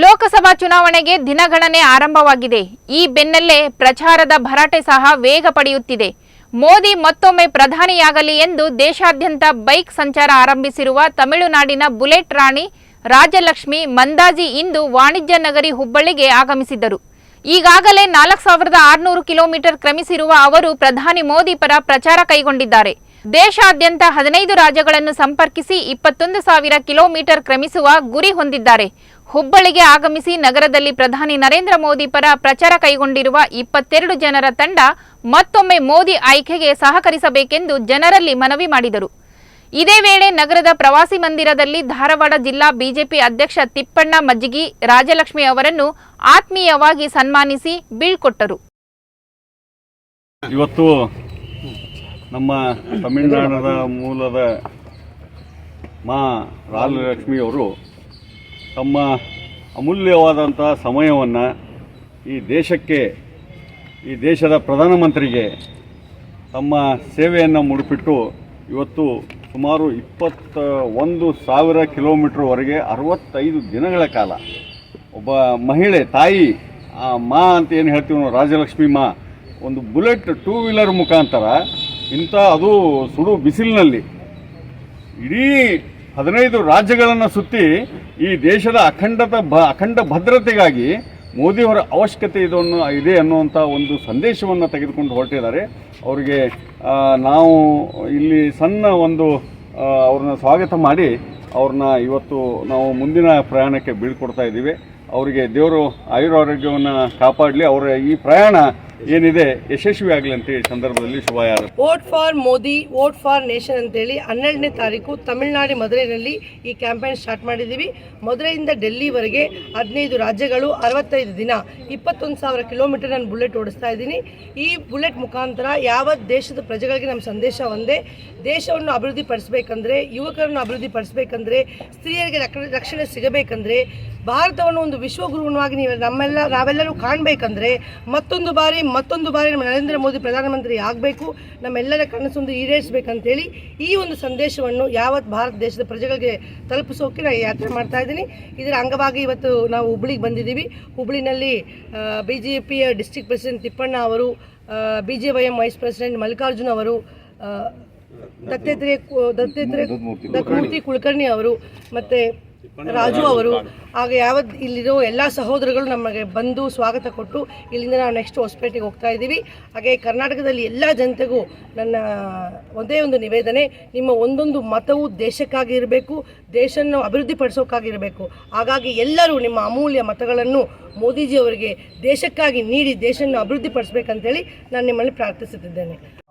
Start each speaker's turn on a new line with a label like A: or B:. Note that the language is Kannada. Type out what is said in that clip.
A: ಲೋಕಸಭಾ ಚುನಾವಣೆಗೆ ದಿನಗಣನೆ ಆರಂಭವಾಗಿದೆ. ಈ ಬೆನ್ನಲ್ಲೇ ಪ್ರಚಾರದ ಭರಾಟೆ ಸಹ ವೇಗ ಪಡೆಯುತ್ತಿದೆ. ಮೋದಿ ಮತ್ತೊಮ್ಮೆ ಪ್ರಧಾನಿಯಾಗಲಿ ಎಂದು ದೇಶಾದ್ಯಂತ ಬೈಕ್ ಸಂಚಾರ ಆರಂಭಿಸಿರುವ ತಮಿಳುನಾಡಿನ ಬುಲೆಟ್ ರಾಣಿ ರಾಜಲಕ್ಷ್ಮಿ ಮಂದಾಜಿ ಇಂದು ವಾಣಿಜ್ಯ ನಗರಿ ಹುಬ್ಬಳ್ಳಿಗೆ ಆಗಮಿಸಿದ್ದರು. ಈಗಾಗಲೇ ನಾಲ್ಕು ಸಾವಿರದ ಆರುನೂರು ಕಿಲೋಮೀಟರ್ ಕ್ರಮಿಸಿರುವ ಅವರು ಪ್ರಧಾನಿ ಮೋದಿ ಪರ ಪ್ರಚಾರ ಕೈಗೊಂಡಿದ್ದಾರೆ. ದೇಶಾದ್ಯಂತ ಹದಿನೈದು ರಾಜ್ಯಗಳನ್ನು ಸಂಪರ್ಕಿಸಿ ಇಪ್ಪತ್ತೊಂದು ಸಾವಿರ ಕಿಲೋಮೀಟರ್ ಕ್ರಮಿಸುವ ಗುರಿ ಹೊಂದಿದ್ದಾರೆ. ಹುಬ್ಬಳ್ಳಿಗೆ ಆಗಮಿಸಿ ನಗರದಲ್ಲಿ ಪ್ರಧಾನಿ ನರೇಂದ್ರ ಮೋದಿ ಪರ ಪ್ರಚಾರ ಕೈಗೊಂಡಿರುವ ಇಪ್ಪತ್ತೆರಡು ಜನರ ತಂಡ ಮತ್ತೊಮ್ಮೆ ಮೋದಿ ಆಯ್ಕೆಗೆ ಸಹಕರಿಸಬೇಕೆಂದು ಜನರಲ್ಲಿ ಮನವಿ ಮಾಡಿದರು. ಇದೇ ವೇಳೆ ನಗರದ ಪ್ರವಾಸಿ ಮಂದಿರದಲ್ಲಿ ಧಾರವಾಡ ಜಿಲ್ಲಾ ಬಿಜೆಪಿ ಅಧ್ಯಕ್ಷ ತಿಪ್ಪಣ್ಣ ಮಜ್ಜಿಗಿ, ರಾಜಲಕ್ಷ್ಮಿ ಅವರನ್ನು ಆತ್ಮೀಯವಾಗಿ ಸನ್ಮಾನಿಸಿ ಬೀಳ್ಕೊಟ್ಟರು.
B: ಇವತ್ತು ನಮ್ಮ ತಮಿಳುನಾಡದ ಮೂಲದ ಮಾ ರಾಜಲಕ್ಷ್ಮಿ ಅವರು ತಮ್ಮ ಅಮೂಲ್ಯವಾದಂಥ ಸಮಯವನ್ನು ಈ ದೇಶಕ್ಕೆ, ಈ ದೇಶದ ಪ್ರಧಾನಮಂತ್ರಿಗೆ ತಮ್ಮ ಸೇವೆಯನ್ನು ಮುಡಿಪಿಟ್ಟು ಇವತ್ತು ಸುಮಾರು ಇಪ್ಪತ್ತ ಒಂದು ಸಾವಿರ ಕಿಲೋಮೀಟ್ರ್ವರೆಗೆ ಅರವತ್ತೈದು ದಿನಗಳ ಕಾಲ ಒಬ್ಬ ಮಹಿಳೆ, ತಾಯಿ, ಆ ಮಾ ಅಂತ ಏನು ಹೇಳ್ತೀವಿ ರಾಜಲಕ್ಷ್ಮಿ ಮಾ, ಒಂದು ಬುಲೆಟ್ ಟೂ ವೀಲರ್ ಮುಖಾಂತರ ಇಂಥ ಅದು ಸುಡು ಬಿಸಿಲಿನಲ್ಲಿ. ಇಡೀ ಹದಿನೈದು ರಾಜ್ಯಗಳನ್ನು ಸುತ್ತಿ ಈ ದೇಶದ ಅಖಂಡತ ಬ ಅಖಂಡ ಭದ್ರತೆಗಾಗಿ ಮೋದಿಯವರ ಅವಶ್ಯಕತೆ ಇದನ್ನು ಇದೆ ಅನ್ನುವಂಥ ಒಂದು ಸಂದೇಶವನ್ನು ತೆಗೆದುಕೊಂಡು ಹೊರಟಿದ್ದಾರೆ. ಅವರಿಗೆ ನಾವು ಇಲ್ಲಿ ಸಣ್ಣ ಒಂದು ಅವ್ರನ್ನ ಸ್ವಾಗತ ಮಾಡಿ ಅವ್ರನ್ನ ಇವತ್ತು ನಾವು ಮುಂದಿನ ಪ್ರಯಾಣಕ್ಕೆ ಬೀಳ್ಕೊಡ್ತಾ ಇದ್ದೀವಿ. ಅವರಿಗೆ ದೇವರು ಆಯುರಾರೋಗ್ಯವನ್ನು ಕಾಪಾಡಲಿ. ಅವರ ಈ ಪ್ರಯಾಣ ಏನಿದೆ, ಯಶಸ್ವಿ ಆಗಲಿ ಅಂತ ಹೇಳಿ ಸಂದರ್ಭದಲ್ಲಿ ಶುಭ
C: vote for Modi, vote for nation ಅಂತೇಳಿ ಹನ್ನೆರಡನೇ ತಾರೀಕು ತಮಿಳುನಾಡು ಮಧುರೈನಲ್ಲಿ ಈ ಕ್ಯಾಂಪೇನ್ ಸ್ಟಾರ್ಟ್ ಮಾಡಿದ್ದೀವಿ. ಮಧುರೈಯಿಂದ ಡೆಲ್ಲಿವರೆಗೆ ಹದಿನೈದು ರಾಜ್ಯಗಳು ಅರವತ್ತೈದು ದಿನ, ಇಪ್ಪತ್ತೊಂದು ಸಾವಿರ ಕಿಲೋಮೀಟರ್ ನಾನು ಬುಲೆಟ್ ಓಡಿಸ್ತಾ ಇದ್ದೀನಿ. ಈ ಬುಲೆಟ್ ಮುಖಾಂತರ ಯಾವ ದೇಶದ ಪ್ರಜೆಗಳಿಗೆ ನಮ್ಮ ಸಂದೇಶ ಒಂದೇ, ದೇಶವನ್ನು ಅಭಿವೃದ್ಧಿ ಪಡಿಸಬೇಕಂದ್ರೆ ಯುವಕರನ್ನು ಅಭಿವೃದ್ಧಿ ಪಡಿಸಬೇಕಂದ್ರೆ ಸ್ತ್ರೀಯರಿಗೆ ರಕ್ಷ- ರಕ್ಷಣೆ ಸಿಗಬೇಕಂದ್ರೆ, ಭಾರತವನ್ನು ಒಂದು ವಿಶ್ವಗುರುವಾಗಿ ನೀವು ನಮ್ಮೆಲ್ಲ, ನಾವೆಲ್ಲರೂ ಕಾಣಬೇಕಂದ್ರೆ ಮತ್ತೊಂದು ಬಾರಿ ಮತ್ತೊಂದು ಬಾರಿ ನಮ್ಮ ನರೇಂದ್ರ ಮೋದಿ ಪ್ರಧಾನಮಂತ್ರಿ ಆಗಬೇಕು ನಮ್ಮೆಲ್ಲರ ಕನಸೊಂದು ಈಡೇರಿಸಬೇಕಂತೇಳಿ ಈ ಒಂದು ಸಂದೇಶವನ್ನು ಯಾವತ್ತು ಭಾರತ ದೇಶದ ಪ್ರಜೆಗಳಿಗೆ ತಲುಪಿಸೋಕೆ ನಾನು ಯಾತ್ರೆ ಮಾಡ್ತಾ ಇದ್ದೀನಿ. ಇದರ ಅಂಗವಾಗಿ ಇವತ್ತು ನಾವು ಹುಬ್ಳಿಗೆ ಬಂದಿದ್ದೀವಿ. ಹುಬ್ಳಿನಲ್ಲಿ ಬಿ ಜೆ ಪಿಯ ಡಿಸ್ಟಿಕ್ ಪ್ರೆಸಿಡೆಂಟ್ ತಿಪ್ಪಣ್ಣ ಅವರು B J Y M vice president Mallikarjun ಅವರು ದತ್ತೇತ್ರೇಯ ದತ್ತಾತ್ರೇಯ ದತ್ತಮೂರ್ತಿ ಕುಲಕರ್ಣಿ ಅವರು ಮತ್ತು ರಾಜು ಅವರು ಹಾಗೆ ಯಾವ ಇಲ್ಲಿರೋ ಎಲ್ಲ ಸಹೋದರಗಳು ನಮಗೆ ಬಂದು ಸ್ವಾಗತ ಕೊಟ್ಟು ಇಲ್ಲಿಂದ ನಾವು ನೆಕ್ಸ್ಟ್ ಹೊಸಪೇಟೆಗೆ ಹೋಗ್ತಾ ಇದ್ದೀವಿ. ಹಾಗೆ ಕರ್ನಾಟಕದಲ್ಲಿ ಎಲ್ಲ ಜನತೆಗೂ ನನ್ನ ಒಂದೇ ಒಂದು ನಿವೇದನೆ ನಿಮ್ಮ ಒಂದೊಂದು ಮತವು ದೇಶಕ್ಕಾಗಿ ಇರಬೇಕು ದೇಶವನ್ನು ಅಭಿವೃದ್ಧಿ ಪಡಿಸೋಕ್ಕಾಗಿರಬೇಕು ಹಾಗಾಗಿ ಎಲ್ಲರೂ ನಿಮ್ಮ ಅಮೂಲ್ಯ ಮತಗಳನ್ನು ಮೋದಿಜಿಯವರಿಗೆ ದೇಶಕ್ಕಾಗಿ ನೀಡಿ ದೇಶವನ್ನು ಅಭಿವೃದ್ಧಿ ಪಡಿಸ್ಬೇಕಂತೇಳಿ ನಾನು ನಿಮ್ಮಲ್ಲಿ ಪ್ರಾರ್ಥಿಸುತ್ತಿದ್ದೇನೆ.